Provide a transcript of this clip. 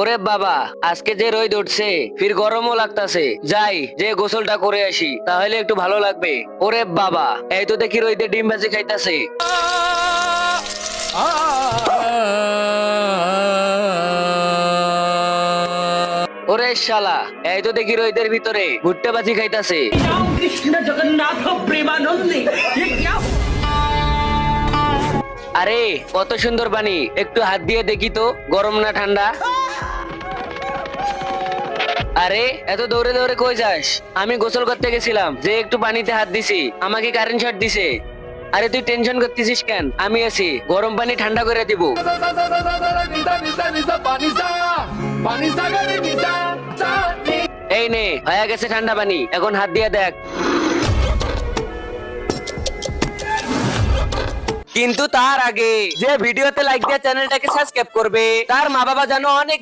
ওরে বাবা, আজকে যে রোদ উঠছে, ফির গরমও লাগতাছে। যাই, যে গোসলটা করে আসি, তাহলে একটু ভালো লাগবে। ওরে বাবা, এই তো দেখি রোদে ডিম ভাজি খাইতাছে। ওরে শালা, এই তো দেখি রোহিতের ভিতরে ভুট্টা বাজি খাইতাছে। আরে, কত সুন্দর বাণী, একটু হাত দিয়ে দেখি তো, গরম না ঠান্ডা? আরে, এত দৌড়ে দৌড়ে কই যাস? আমি গোসল করতে গেছিলাম, যে একটু পানিতে হাত দিছি, আমাকে কারেন্ট শট দিছে। আরে, তুই টেনশন করতেছিস কেন? আমি আছি, গরম পানি ঠান্ডা করে দিব। এই নে, হয়ে গেছে ঠান্ডা পানি, এখন হাত দিয়ে দেখ। কিন্তু তার আগে, যে ভিডিওতে লাইক দিয়ে চ্যানেলটাকে সাবস্ক্রাইব করবে, তার মা বাবা যেন অনেক